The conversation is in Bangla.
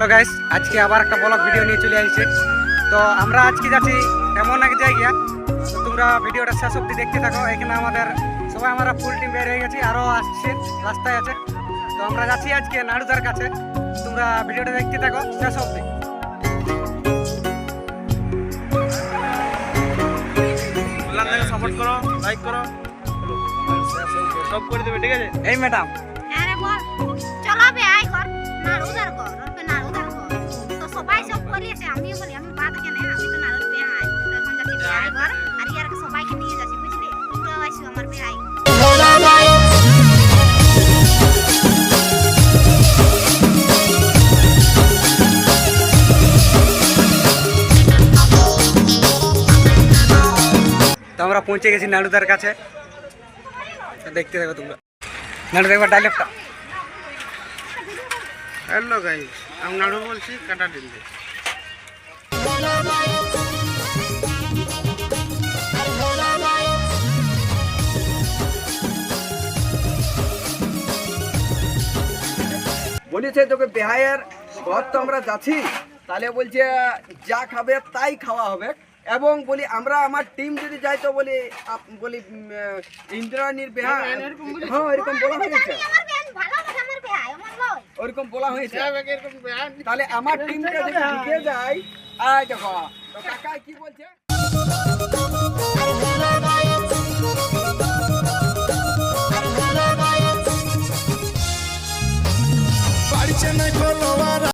তো গাইস আজকে আবার একটা ব্লগ ভিডিও নিয়ে চলে আসছে। তো আমরা আজকে যাচ্ছি এমন এক জায়গা। তো তোমরা ভিডিওটা শেষ অব্দি দেখতে থাকো। এখানে আমাদের সবাই আমরা ফুল টিম বের হয়ে গেছি আরও আসছে রাস্তায় আছে। তো আমরা যাচ্ছি আজকে নাড়ুদার কাছে। তোমরা ভিডিওটা দেখতে থাকো শেষ অব্দি সাপোর্ট করো লাইক করো। সব করে দেবে ঠিক আছে? এই ম্যাডাম তোমরাও আইসো আমার বে আই তো আমরা পৌঁছে গেছি নাড়ুদার কাছে তো দেখতে থাকো তোমরা নাড়ুদা একবার ডাইলেক্টটা হ্যালো গাইস আমি নাড়ু বলছি কাটা দিল্লি বলেছে তোকে বেহায়ের ঘর তো আমরা যাচ্ছি। তাহলে বলছে যা খাবে তাই খাওয়া হবে। এবং বলি আমরা আমার টিম যদি যাই তো বলি আপ- বলি ইন্দ্রাণীর বেহা হ্যাঁ এরকম বলা হয়েছে। ওরকম বলা হয়েছে। তাহলে আমার টিমটা যদি ঢুকে যায় আয় দেখো। তো কাকা কি বলছে? And Chennai Palawa.